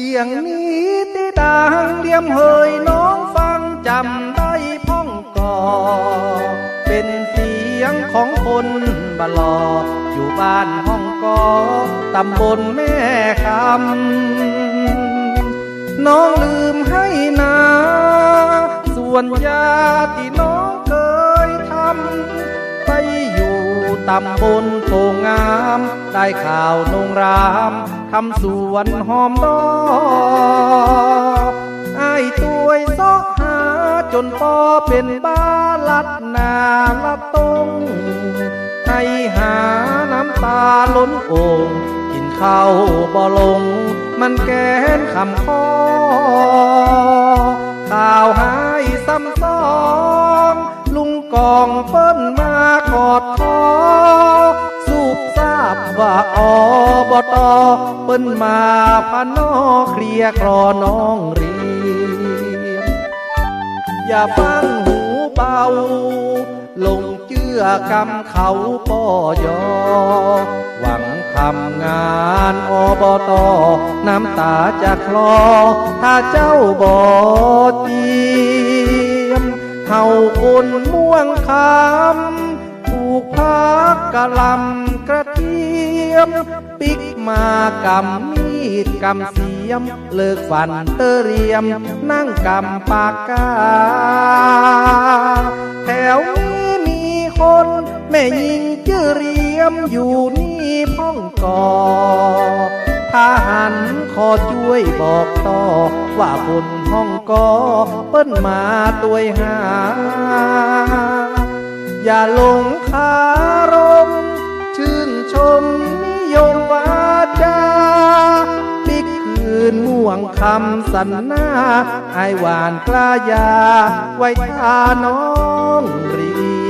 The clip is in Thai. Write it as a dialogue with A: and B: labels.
A: สียงนี้ที่ดังเดียมเฮยน้องฟังจำได้พ้องก่อ เป็นเสียงของคนบลออยู่บ้านห้องกอตำบลแม่คำน้องลืมให้นา ส่วนยาที่น้องเคยทำ ตำบลโพงงาม ได้ข่าวนงรามทำสวนหอมดอกไอ้ายตัวซอกหาจนพอเป็นบ้าลัดนาละตงให้หาน้ำตาล้นโอ่งกินข้าวบ่ลง มันแกนคำคอข่าวหายซ้ำซ้อนลุงกองเปิ้นมากอดคอ ว่าอบตเปิ้นมาพานอเคลียร์ครอน้องเรียมอย่าฟังหูเบา ลงเชื่อกำเขาปอยอ หวังทำงานอบตน้ำตาจะคลอ ถ้าเจ้าบอเจีมเฮาคนม่วงคำถูกพักกะลำ กระเทียม ปิกมากำมีดกำเสียม เลิกฝันเตอเรียม นั่งกำปากกา แถวนี้มีคน แม่ยิงจื้อเรียมอยู่นี่พ้องก่อถ้าหันขอช่วยบอกต่อ ว่าบนห้องกอเปิ้นมาตัวยหา อย่าลงคารำสัญนาไอายหวานกล้ายา ไว้ทาน้องรี